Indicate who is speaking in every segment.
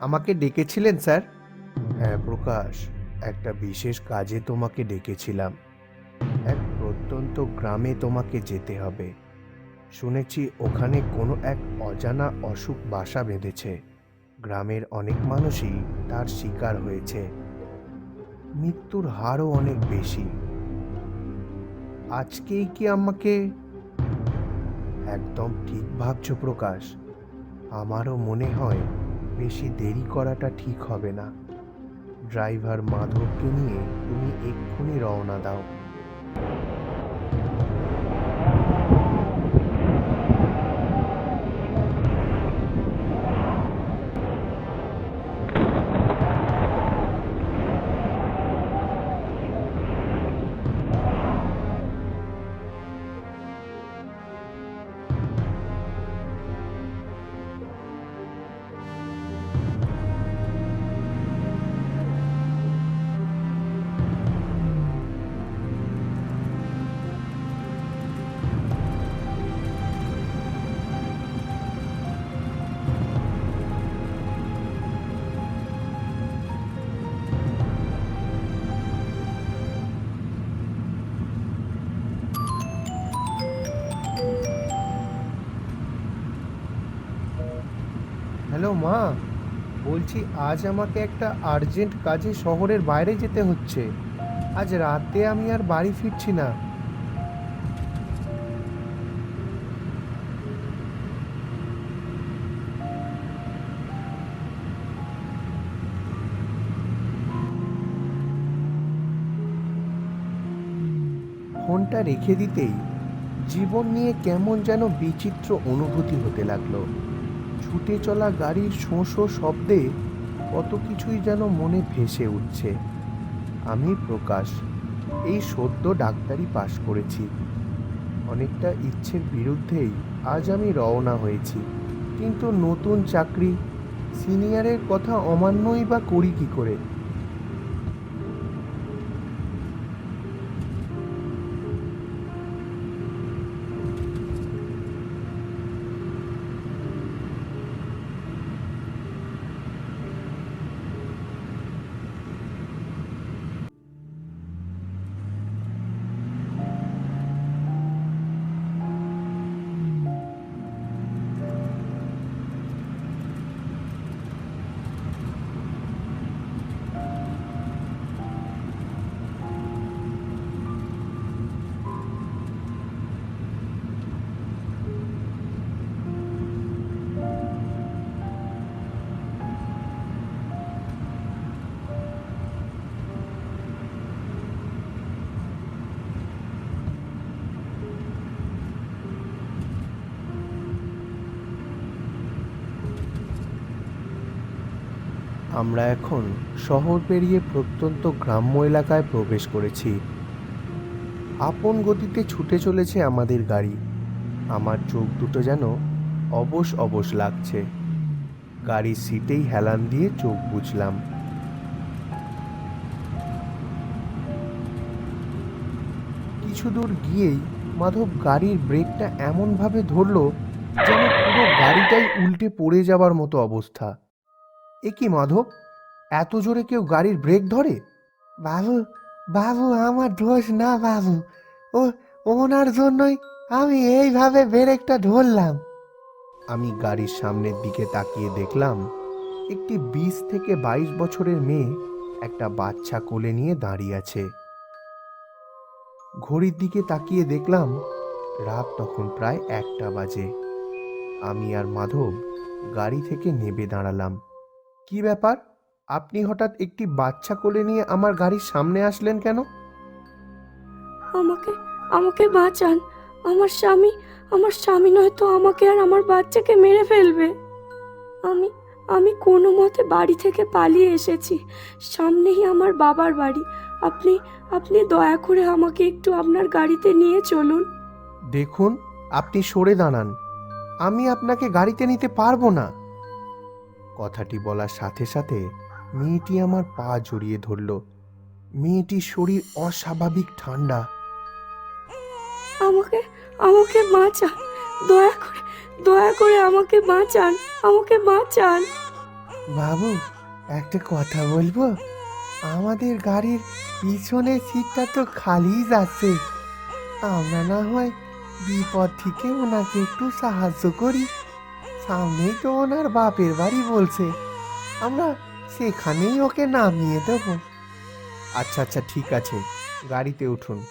Speaker 1: আমাকে ডেকেছিলেন, স্যার? হ্যাঁ প্রকাশ, একটা বিশেষ কাজে তোমাকে ডেকেছিলাম। এক প্রত্যন্ত গ্রামে তোমাকে যেতে হবে। শুনেছি ওখানে কোনো এক অজানা অসুখ বাসা বেঁধেছে। গ্রামের অনেক মানুষই তার শিকার হয়েছে। মৃত্যুর হারও অনেক বেশি। আজকেই কি আমাকে? একদম ঠিক ভাবছ, প্রকাশ। আমারও মনে হয় বেশি দেরি করাটা ঠিক হবে না। ড্রাইভার মাধবকে নিয়ে তুমি এক্ষুনি রওনা দাও। হ্যালো মা, বলছি আজ আমাকে একটা আর্জেন্ট কাজে শহরের বাইরে যেতে হচ্ছে। আজ রাতে আমি আর বাড়ি ফিরছি না। ফোনটা রেখে দিতেই জীবন নিয়ে কেমন যেন বিচিত্র অনুভূতি হতে লাগল। ছুটে চলা গাড়ির শোঁ শোঁ শব্দে কত কিছুই যেন মনে ভেসে উঠছে। আমি প্রকাশ, এই সদ্য ডাক্তারি পাশ করেছি। অনেকটা ইচ্ছের বিরুদ্ধেই আজ আমি রওনা হয়েছি। কিন্তু নতুন চাকরি, সিনিয়রের কথা অমান্যই বা করি কী করে? আমরা এখন শহর পেরিয়ে প্রত্যন্ত গ্রাম্য এলাকায় প্রবেশ করেছি। আপন গতিতে ছুটে চলেছে আমাদের গাড়ি। আমার চোখ দুটো যেন অবশ অবশ লাগছে। গাড়ির সিটেই হেলান দিয়ে চোখ বুঝলাম কিছু দূর গিয়েই মাধব গাড়ির ব্রেকটা এমনভাবে ধরলো যেন পুরো গাড়িটাই উল্টে পড়ে যাবার মতো অবস্থা। এ কি মাধব? এত জোরে কেউ গাড়ির ব্রেক ধরে? বাবু বাবু, আমার দোষ না বাবু। ও, ওনার জন্যই আমি এইভাবে ব্রেকটা ধরলাম। আমি গাড়ির সামনের দিকে তাকিয়ে দেখলাম, একটি বিশ থেকে বাইশ বছরের মেয়ে একটা বাচ্চা কোলে নিয়ে দাঁড়িয়ে আছে। ঘড়ির দিকে তাকিয়ে দেখলাম, রাত তখন প্রায় একটা বাজে। আমি আর মাধব গাড়ি থেকে নেবে দাঁড়ালাম। কি ব্যাপার? আপনি হঠাৎ একটি বাচ্চা কোলে নিয়ে আমার গাড়ির সামনে আসলেন কেন?
Speaker 2: আমাকে আমাকে বাঁচান। আমার স্বামী আমার স্বামী নয়তো আমাকে আর আমার বাচ্চাকে মেরে ফেলবে। আমি আমি কোনো মতে বাড়ি থেকে পালিয়ে এসেছি। সামনেই আমার বাবার বাড়ি। আপনি আপনি দয়া করে আমাকে একটু আপনার গাড়িতে নিয়ে চলুন।
Speaker 1: দেখুন আপনি সরে দাঁড়ান। আমি আপনাকে গাড়িতে নিতে পারব না। কথাটি বলার সাথে সাথে মেয়েটি আমার পা জড়িয়ে ধরল। মেয়েটির শরীর অস্বাভাবিক ঠান্ডা।
Speaker 2: আমাকে আমাকে বাঁচান। দয়া করে দয়া করে আমাকে বাঁচান আমাকে বাঁচান।
Speaker 1: বাবু একটা কথা বলব? আমাদের গাড়ির পিছনের সিটটা তো খালি যাচ্ছে। আমরা না হয় বিপদ থেকে ওনাকে একটু সাহায্য করি। সামনেই তো ওনার বাপের বাড়ি বলছে। আমরা সেখানেই ওকে নামিয়ে দেব। আচ্ছা আচ্ছা ঠিক আছে। গাড়িতে উঠুন।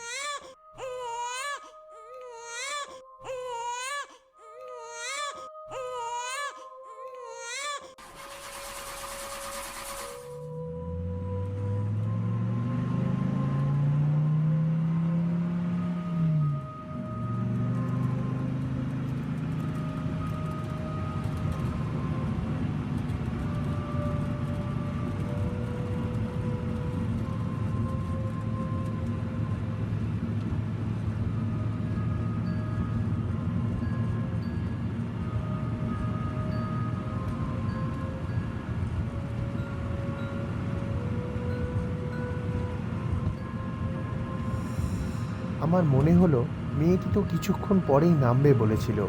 Speaker 1: আমার মনে হলো মেয়েটি তো কিছুক্ষণ পরেই নামবে বলেছিল।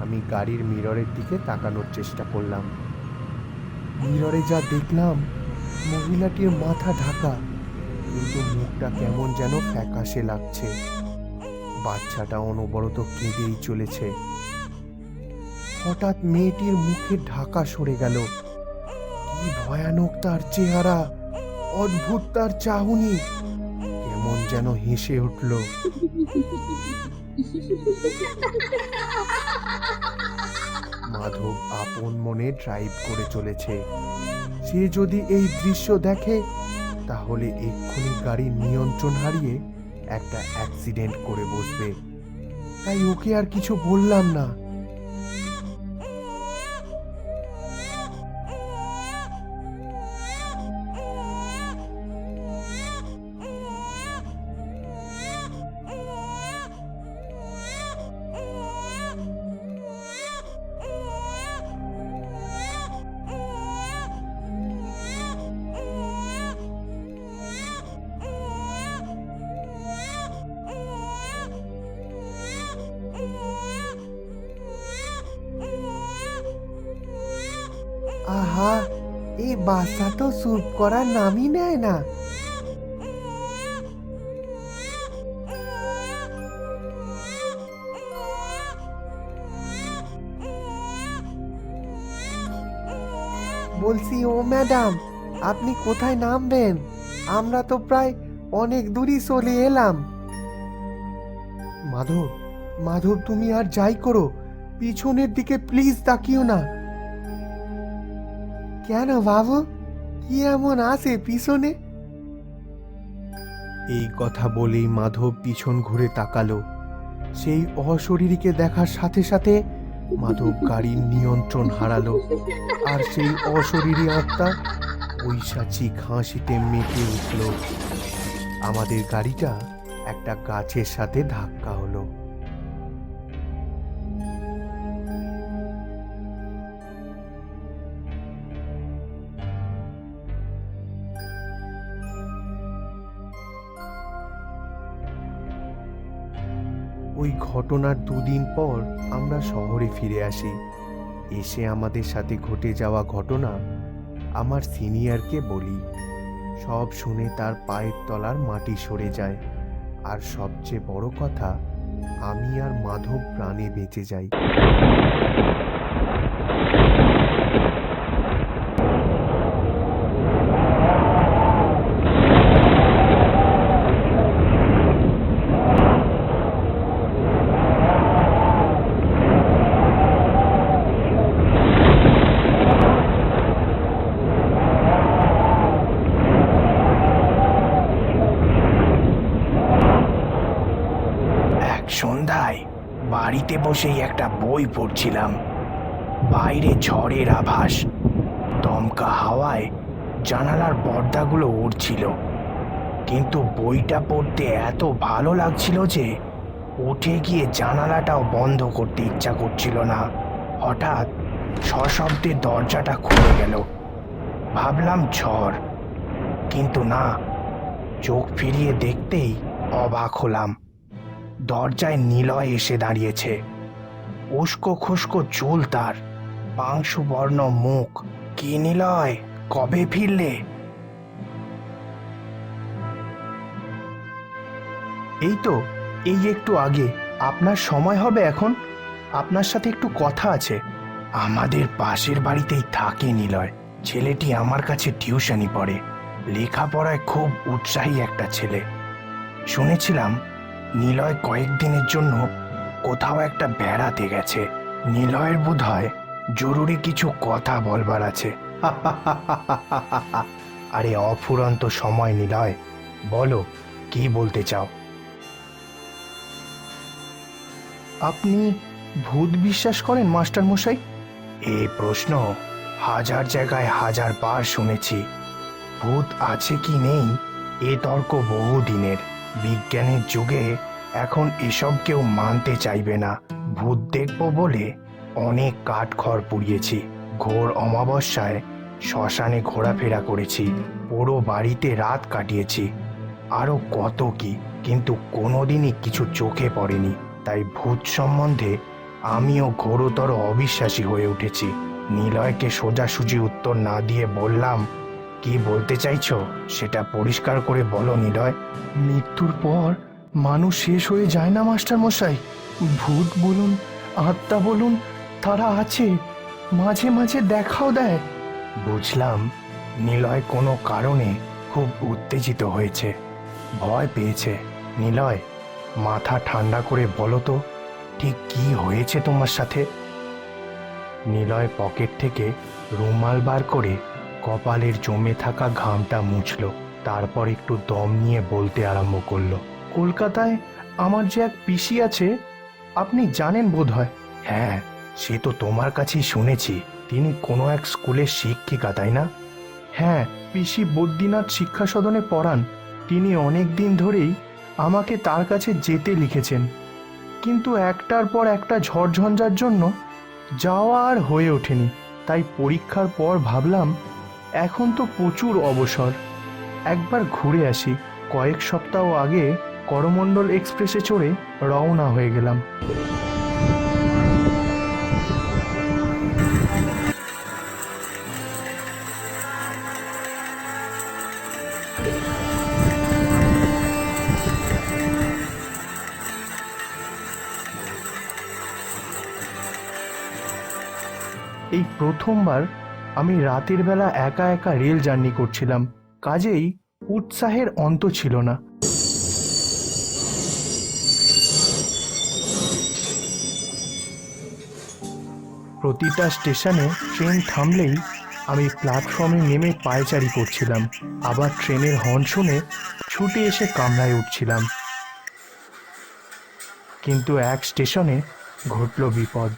Speaker 1: আমি গাড়ির মিররের দিকে তাকানোর চেষ্টা করলাম। মিররে যা দেখলাম, মহিলাটির মাথা ঢাকা, কিন্তু মুখটা কেমন যেন ফ্যাকাশে লাগছে। বাচ্চাটা অনবরত কেঁদেই চলেছে। হঠাৎ মেয়েটির মুখে ঢাকা সরে গেল। কি ভয়ানক তার চেহারা, অদ্ভুত তার চাহনি। যেন হেসে উঠল। মাধব আপন মনে ড্রাইভ করে চলেছে। সে যদি এই দৃশ্য দেখে, তাহলে এক্ষুনি গাড়ির নিয়ন্ত্রণ হারিয়ে একটা অ্যাক্সিডেন্ট করে বসবে। তাই ওকে আর কিছু বললাম না। বাচ্চা তো স্যুপ করার নামই নেয় না। বলছি, ও ম্যাডাম, আপনি কোথায় নামবেন? আমরা তো প্রায় অনেক দূরই চলে এলাম। মাধব মাধব, তুমি আর যাই করো। পিছনের দিকে প্লিজ তাকিও না। কেন বাবু? কি এমন আছে পিছনে? এই কথা বলেই মাধব পিছন ঘুরে তাকালো। সেই অশরীরীকে দেখার সাথে সাথে মাধব গাড়ির নিয়ন্ত্রণ হারালো। আর সেই অশরীরী আত্মা ঐশাচিক হাসিতে মেতে উঠল। আমাদের গাড়িটা একটা গাছের সাথে ধাক্কা হলো। ওই ঘটনার দুদিন পর আমরা শহরে ফিরে আসি। এসে আমাদের সাথে ঘটে যাওয়া ঘটনা আমার সিনিয়রকে বলি। সব শুনে তার পায়ের তলার মাটি সরে যায়। আর সবচেয়ে বড় কথা, আমি আর মাধব প্রাণে বেঁচে যাই।
Speaker 3: বাড়িতে বসেই একটা বই পড়ছিলাম। বাইরে ঝড়ের আভাস, দমকা হাওয়ায় জানালার পর্দাগুলো উড়ছিল। কিন্তু বইটা পড়তে এত ভালো লাগছিল যে উঠে গিয়ে জানালাটাও বন্ধ করতে ইচ্ছা করছিল না। হঠাৎ সশব্দে দরজাটা খুলে গেল। ভাবলাম ঝড়, কিন্তু না, চোখ ফিরিয়ে দেখতেই অবাক হলাম। দরজায় নিলয় এসে দাঁড়িয়েছে। উস্কো খুস্কো চুল তার পাংশুবর্ণ মুখ। কি নিলয়, কবে ফিরলে?
Speaker 1: এই তো, এই একটু আগে। আপনার সময় হবে এখন। আপনার সাথে একটু কথা আছে।
Speaker 3: আমাদের পাশের বাড়িতেই থাকে নিলয়। ছেলেটি আমার কাছে টিউশনি পড়ে। লেখাপড়ায় খুব উৎসাহী একটা ছেলে। শুনেছিলাম নিলয় কয়েকদিনের জন্য কোথাও একটা বেড়াতে গেছে। নিলয়ের বোধ হয় জরুরি কিছু কথা বলবার আছে। আরে অফুরন্ত সময়, নিলয়। বলো, কি বলতে চাও?
Speaker 1: আপনি ভূত বিশ্বাস করেন, মাস্টার মশাই?
Speaker 3: এই প্রশ্ন হাজার জায়গায় হাজার বার শুনেছি। ভূত আছে কি নেই, এ তর্ক বহুদিনের। বিজ্ঞানের যুগে এখন এসব কেউ মানতে চাইবে না। ভূত দেখব বলে অনেক কাঠখড় পুড়িয়েছি। ঘোর অমাবস্যায় শ্মশানে ঘোরাফেরা করেছি। পুরো বাড়িতে রাত কাটিয়েছি। আরও কত কি, কিন্তু কোনোদিনই কিছু চোখে পড়েনি। তাই ভূত সম্বন্ধে আমিও ঘোরতর অবিশ্বাসী হয়ে উঠেছি। নিলয়কে সোজাসুজি উত্তর না দিয়ে বললাম কি বলতে চাইছো? সেটা পরিষ্কার করে বলো নিলয়।
Speaker 1: মৃত্যুর পর মানুষ শেষ হয়ে যায় না মাস্টার মশাই ভূত বলুন আত্মা বলুন তারা আছে। মাঝে মাঝে দেখাও দেয়।
Speaker 3: বুঝলাম। নিলয় কোনো কারণে খুব উত্তেজিত হয়েছে। ভয় পেয়েছে। নিলয় মাথা ঠান্ডা করে বলো তো ঠিক কি হয়েছে তোমার সাথে? নিলয় পকেট থেকে রুমাল বার করে কপালের জমে থাকা ঘামটা মুছল, তারপর একটু দম নিয়ে বলতে আরম্ভ করল,
Speaker 1: কলকাতায় আমার যে এক পিসি আছে, আপনি জানেন বোধ হয়
Speaker 3: হ্যাঁ সে তো তোমার কাছেই শুনেছি, তিনি কোনো এক স্কুলের শিক্ষিকা, তাই না?
Speaker 1: হ্যাঁ পিসি বদ্রীনাথ শিক্ষা সদনে পড়ান, তিনি অনেক দিন ধরেই আমাকে তার কাছে যেতে লিখেছেন, কিন্তু একটার পর একটা ঝড়ঝঞ্ঝার জন্য যাওয়া আর হয়ে ওঠেনি, তাই পরীক্ষার পর ভাবলাম এখন তো প্রচুর অবসর। একবার ঘুরে আসি। কয়েক সপ্তাহ আগে করমণ্ডল এক্সপ্রেসে চড়ে রওনা হয়ে গেলাম। এই প্রথমবার আমি রাতের বেলা একা একা রেল জার্নি করছিলাম। কাজেই উৎসাহের অন্ত ছিল না। প্রতিটা স্টেশনে ট্রেন থামলেই আমি প্ল্যাটফর্মে নেমে পায়চারি করছিলাম। আবার ট্রেনের হর্ন শুনে ছুটে এসে কামরায় উঠছিলাম। কিন্তু এক স্টেশনে ঘটল বিপদ।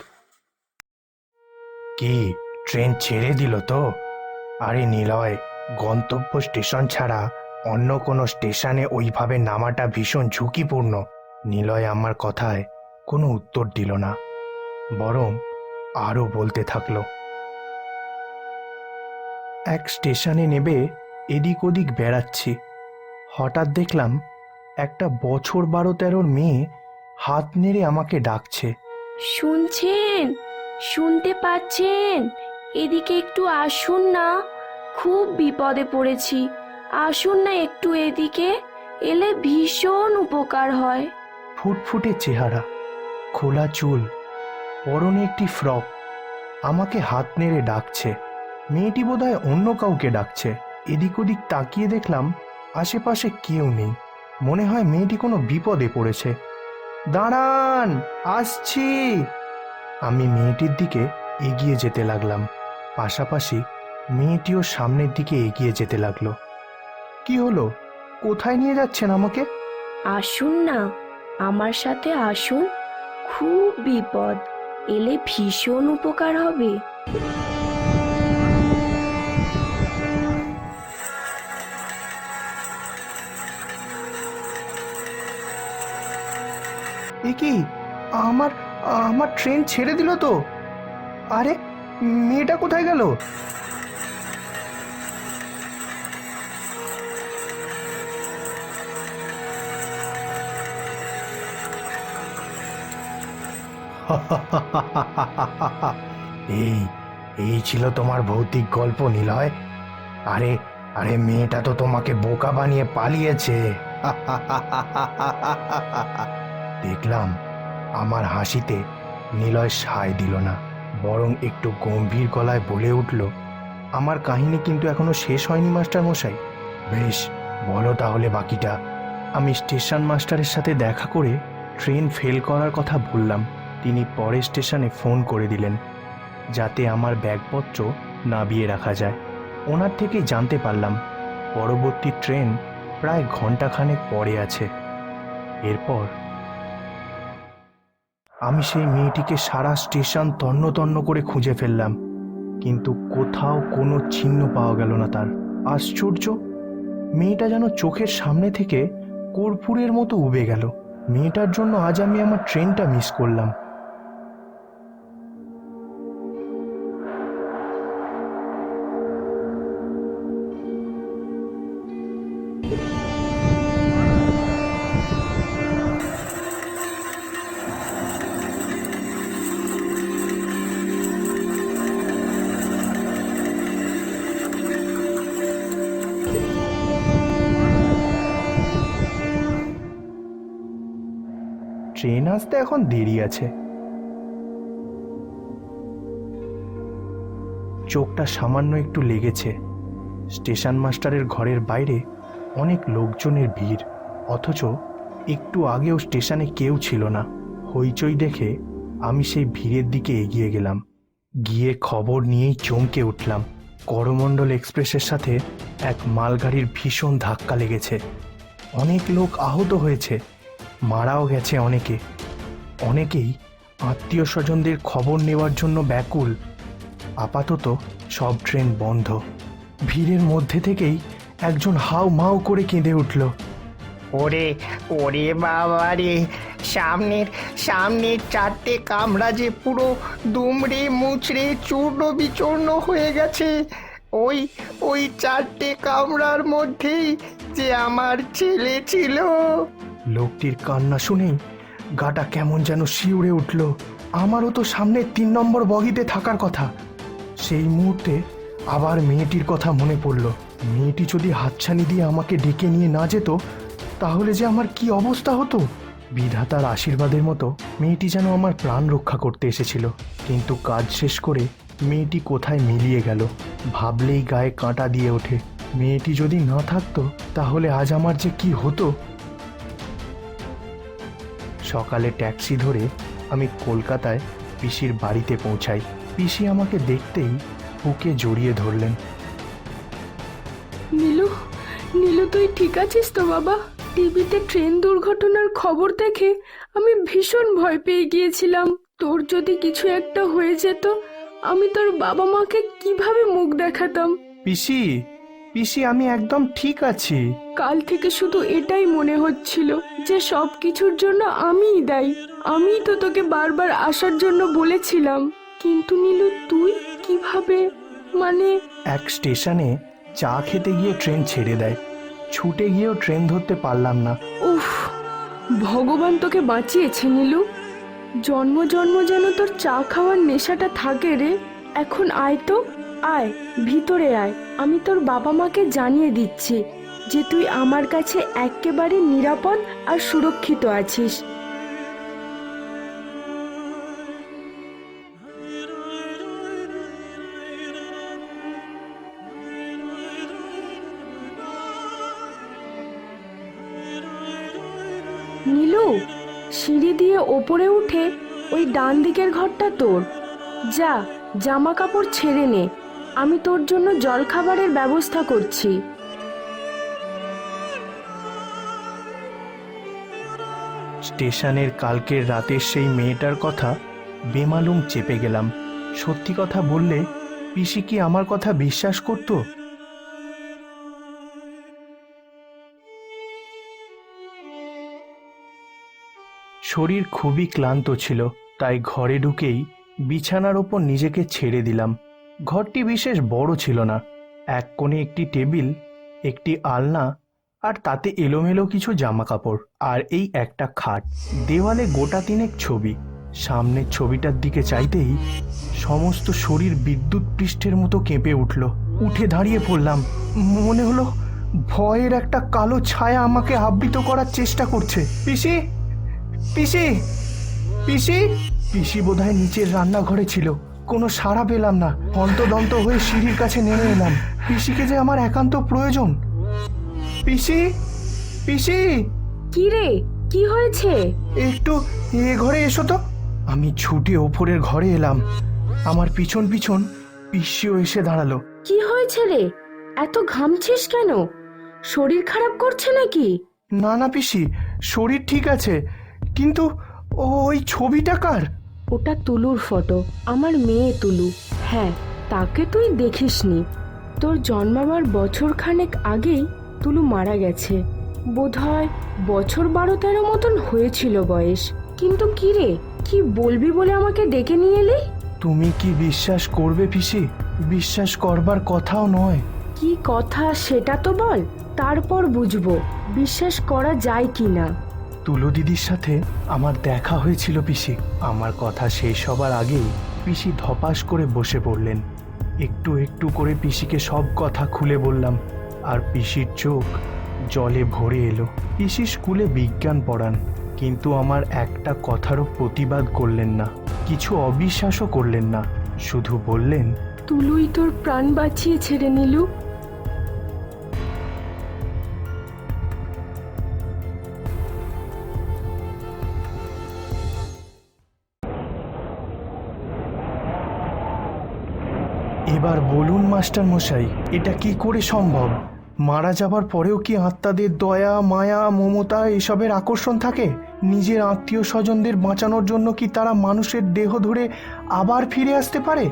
Speaker 3: কি? ট্রেন ছেড়ে দিল তো। আরে নিলয়, গন্তব্য স্টেশন ছাড়া অন্য কোনো স্টেশনে ওইভাবে নামাটা ভীষণ ঝুঁকিপূর্ণ। নিলয় আমার কথায় কোনো উত্তর দিল না, বরং আরও বলতে থাকল।
Speaker 1: এক স্টেশনে নেবে, এদিক ওদিক বেড়াচ্ছি। হঠাৎ দেখলাম একটা বছর বারো তেরোর মেয়ে হাত নেড়ে আমাকে ডাকছে।
Speaker 2: শুনছেন? শুনতে পাচ্ছেন? এদিকে একটু আসুন না। খুব বিপদে পড়েছি। আসুন না একটু এদিকে, এলে ভীষণ উপকার হয়।
Speaker 1: ফুটফুটে চেহারা, খোলা চুল, পরনে একটি ফ্রক, আমাকে হাত নেড়ে ডাকছে। মেয়েটি বোধহয় অন্য কাউকে ডাকছে। এদিক ওদিক তাকিয়ে দেখলাম আশেপাশে কেউ নেই। মনে হয় মেয়েটি কোনো বিপদে পড়েছে। দাঁড়ান, আসছি! আমি মেয়েটির দিকে এগিয়ে যেতে লাগলাম। পাশাপাশি মেয়েটিও সামনের দিকে এগিয়ে যেতে লাগল। কি হলো? কোথায় নিয়ে যাচ্ছেন আমাকে?
Speaker 2: আসুন না আমার সাথে আসুন। খুব বিপদ এলে ভীষণ উপকার হবে।
Speaker 1: এ কি? আমার আমার ট্রেন ছেড়ে দিল তো? আরে মেয়েটা কোথায় গেল?
Speaker 3: এই এই ছিল তোমার ভৌতিক গল্প, নিলয়। আরে আরে মেয়েটা তো তোমাকে বোকা বানিয়ে পালিয়েছে। দেখলাম আমার হাসিতে নিলয় সায় দিল না। বরং একটু গম্ভীর গলায় বলে উঠল, আমার কাহিনী কিন্তু এখনও শেষ হয়নি, মাস্টার মশাই। বেশ, বলো তাহলে বাকিটা। আমি স্টেশন মাস্টারের সাথে দেখা করে ট্রেন ফেল করার কথা বললাম। তিনি পরের স্টেশনে ফোন করে দিলেন, যাতে আমার ব্যাগপত্র নাবিয়ে রাখা যায়। ওনার থেকেই জানতে পারলাম, পরবর্তী ট্রেন প্রায় ঘন্টাখানেক পরে আছে। এরপর আমি সেই মেয়েটিকে সারা স্টেশন তন্ন তন্ন করে খুঁজে ফেললাম, কিন্তু কোথাও কোনো চিহ্ন পাওয়া গেল না তার। আশ্চর্য! মেয়েটা যেন চোখের সামনে থেকে কর্পূরের মতো উবে গেল। মেয়েটার জন্য আজ আমি আমার ট্রেনটা মিস করলাম। ট্রেন আসতে এখন দেরি আছে। চোখটা সামান্য একটু লেগেছে। স্টেশন মাস্টারের ঘরের বাইরে অনেক লোকজনের ভিড়, অথচ একটু আগেও স্টেশনে কেউ ছিল না। হইচই দেখে আমি সেই ভিড়ের দিকে এগিয়ে গেলাম। গিয়ে খবর নিয়েই চমকে উঠলাম। করমণ্ডল এক্সপ্রেসের সাথে এক মালগাড়ির ভীষণ ধাক্কা লেগেছে। অনেক লোক আহত হয়েছে। মারাও গেছে অনেকে। অনেকেই আত্মীয় স্বজনদের খবর নেওয়ার জন্য ব্যাকুল। আপাতত সব ট্রেন বন্ধ। ভিড়ের মধ্যে থেকেই একজন হাউ মাউ করে কেঁদে উঠল।
Speaker 4: ওরে ওরে বাবা রে, সামনের সামনের চারটে কামরা যে পুরো দুমড়ে মুচড়ে চূর্ণ বিচূর্ণ হয়ে গেছে, ওই ওই চারটে কামরার মধ্যেই যে আমার ছেলে ছিল।
Speaker 3: লোকটির কান্না শুনেই গাটা কেমন যেন শিউরে উঠল। আমারও তো সামনে তিন নম্বর বগিতে থাকার কথা। সেই মুহূর্তে আবার মেয়েটির কথা মনে পড়ল। মেয়েটি যদি হাতছানি দিয়ে আমাকে ডেকে নিয়ে না যেত, তাহলে যে আমার কি অবস্থা হতো? বিধাতার আশীর্বাদের মতো মেয়েটি যেন আমার প্রাণ রক্ষা করতে এসেছিল। কিন্তু কাজ শেষ করে মেয়েটি কোথায় মিলিয়ে গেল? ভাবলেই গায়ে কাঁটা দিয়ে ওঠে। মেয়েটি যদি না থাকতো, তাহলে আজ আমার যে কি হতো? সকালে ট্যাক্সি ধরে আমি কলকাতায় পিসির বাড়িতে পৌঁছাই। পিসি আমাকে দেখতেই বুকে জড়িয়ে ধরলেন।
Speaker 2: নীলু নীলু তুই ঠিক আছিস তো বাবা? টিভিতে ট্রেন দুর্ঘটনার খবর দেখে আমি ভীষণ ভয় পেয়ে গিয়েছিলাম। তোর যদি কিছু একটা হয়ে যেত আমি তোর বাবা মাকে কীভাবে মুখ দেখাতাম?
Speaker 3: পিসি পিসি আমি একদম ঠিক আছি।
Speaker 2: কাল থেকে শুধু এটাই মনে হচ্ছিল যে সব কিছুর জন্য আমিই দায়ী। আমিই তো তোকে বারবার আসার জন্য বলেছিলাম। কিন্তু নীলু তুই কীভাবে? মানে
Speaker 3: এক স্টেশনে চা খেতে গিয়ে ট্রেন ছেড়ে দেয়। ছুটে গিয়েও ট্রেন ধরতে পারলাম না।
Speaker 2: উফ ভগবান তোকে বাঁচিয়েছে নীলু। জন্ম জন্ম যেন তোর চা খাওয়ার নেশাটা থাকে রে। এখন আয় তো আয় ভিতরে আয়। আমি তোর বাবা মাকে জানিয়ে দিচ্ছি যে তুই আমার কাছে একেবারে নিরাপদ আর সুরক্ষিত আছিস। নীলু, সিঁড়ি দিয়ে ওপরে উঠে ওই ডান দিকের ঘরটা তোর। যা জামা কাপড় ছেড়ে নে। আমি তোর জন্য জলখাবারের ব্যবস্থা করছি।
Speaker 3: স্টেশনের কালকের রাতের সেই মেয়েটার কথা বেমালুম চেপে গেলাম। সত্যি কথা বললে পিসি কি আমার কথা বিশ্বাস করতো? শরীর খুবই ক্লান্ত ছিল, তাই ঘরে ঢুকেই বিছানার ওপর নিজেকে ছেড়ে দিলাম। ঘরটি বিশেষ বড় ছিল না। এক কোণে একটি টেবিল, একটি আলনা, আর তাতে এলোমেলো কিছু জামা কাপড় আর এই একটা খাট। দেওয়ালে গোটা তিনেক ছবি। সামনের ছবিটার দিকে চাইতেই সমস্ত শরীর বিদ্যুৎ পৃষ্ঠের মতো কেঁপে উঠল। উঠে দাঁড়িয়ে পড়লাম। মনে হলো ভয়ের একটা কালো ছায়া আমাকে আবৃত করার চেষ্টা করছে। পিসি? পিসি? পিসি? পিসি বোধহয় নিচের রান্নাঘরে ছিল। কোনো সাড়া পেলাম না। হন্তদন্ত হয়ে সিঁড়ির কাছে নেমে এলাম। পিসিকে যে আমার একান্ত প্রয়োজন। পিসি? পিসি?
Speaker 2: কি রে? কি হয়েছে?
Speaker 3: একটু এ ঘরে এসো তো। আমি ছুটে ওপরের ঘরে এলাম। আমার পিছন পিছন পিসিও এসে দাঁড়াল।
Speaker 2: কি হয়েছে রে? এত ঘামছিস কেন? শরীর খারাপ করছে নাকি?
Speaker 3: না না পিসি শরীর ঠিক আছে। কিন্তু ওই ছবিটা কার?
Speaker 2: ওটা তুলুর ফটো আমার মেয়ে তুলু। হ্যাঁ তাকে তুই দেখিসনি। তোর জন্মাবার বছর খানেক আগেই তুলু মারা গেছে। বোধহয় বছর বারো তেরো মতন হয়েছিল বয়স। কিন্তু কি রে কি বলবি বলে আমাকে ডেকে নিয়ে এলি?
Speaker 3: তুমি কি বিশ্বাস করবে পিসি? বিশ্বাস করবার কথাও নয়।
Speaker 2: কি কথা সেটা তো বল তারপর বুঝব। বিশ্বাস করা যায় কি না
Speaker 3: তুলো দিদির সাথে আমার দেখা হয়েছিল পিসি। আমার কথা শেষ হবার আগেই পিসি ধপাস করে বসে পড়লেন। একটু একটু করে পিসিকে সব কথা খুলে বললাম, আর পিসির চোখ জলে ভরে এলো। পিসি স্কুলে বিজ্ঞান পড়ান, কিন্তু আমার একটা কথারও প্রতিবাদ করলেন না, কিছু অবিশ্বাসও করলেন না। শুধু বললেন,
Speaker 2: তুলুই তোর প্রাণ বাঁচিয়ে ছেড়ে নিলু।
Speaker 3: মাস্টার মশাই, এটা কি করে সম্ভব? মারা যাবার পরেও কি আত্মাদের দয়া, মায়া, মমতা এসবের আকর্ষণ থাকে? নিজের আত্মীয় স্বজনদের বাঁচানোর জন্য কি তারা মানুষের দেহ ধরে আবার ফিরে আসতে পারে?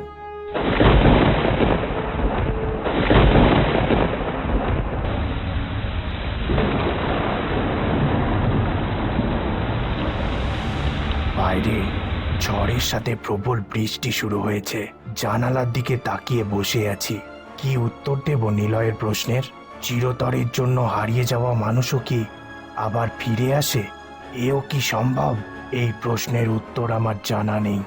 Speaker 3: বাইরে ঝড়ের সাথে প্রবল বৃষ্টি শুরু হয়েছে। জানালার দিকে তাকিয়ে বসে আছি। কি উত্তর দেব নিলয়ের প্রশ্নের? চিরতরের জন্য হারিয়ে যাওয়া মানুষও কি আবার ফিরে আসে? এও কি সম্ভব? এই প্রশ্নের উত্তর আমার জানা নেই।